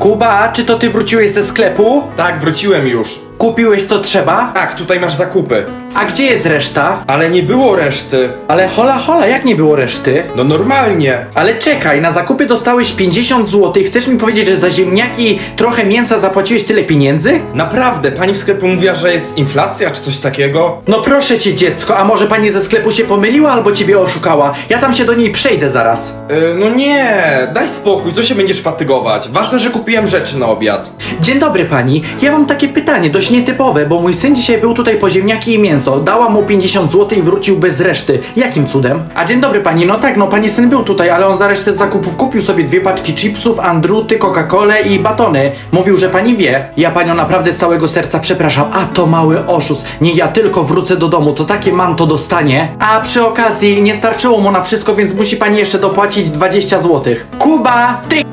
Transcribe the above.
Kuba, czy to ty wróciłeś ze sklepu? Tak, wróciłem już. Kupiłeś co trzeba? Tak, tutaj masz zakupy. A gdzie jest reszta? Ale nie było reszty. Ale hola hola, jak nie było reszty? No normalnie. Ale czekaj, na zakupy dostałeś 50 zł. Chcesz mi powiedzieć, że za ziemniaki trochę mięsa zapłaciłeś tyle pieniędzy? Naprawdę, pani w sklepie mówiła, że jest inflacja czy coś takiego? No proszę cię dziecko, a może pani ze sklepu się pomyliła albo ciebie oszukała? Ja tam się do niej przejdę zaraz. Yy, no nie, daj spokój, co się będziesz fatygować? Ważne, że kupiłem rzeczy na obiad. Dzień dobry pani, ja mam takie pytanie, dość nietypowe, bo mój syn dzisiaj był tutaj po ziemniaki i mięso. Dałam mu 50 zł i wrócił bez reszty. Jakim cudem? A dzień dobry pani, no tak, no pani syn był tutaj, ale on za resztę zakupów kupił sobie dwie paczki chipsów, andruty, Coca-Colę i batony. Mówił, że pani wie. Ja panią naprawdę z całego serca przepraszam, a to mały oszust. Nie ja tylko wrócę do domu, to takie manto dostanie. A przy okazji nie starczyło mu na wszystko, więc musi pani jeszcze dopłacić 20 zł. Kuba, w tej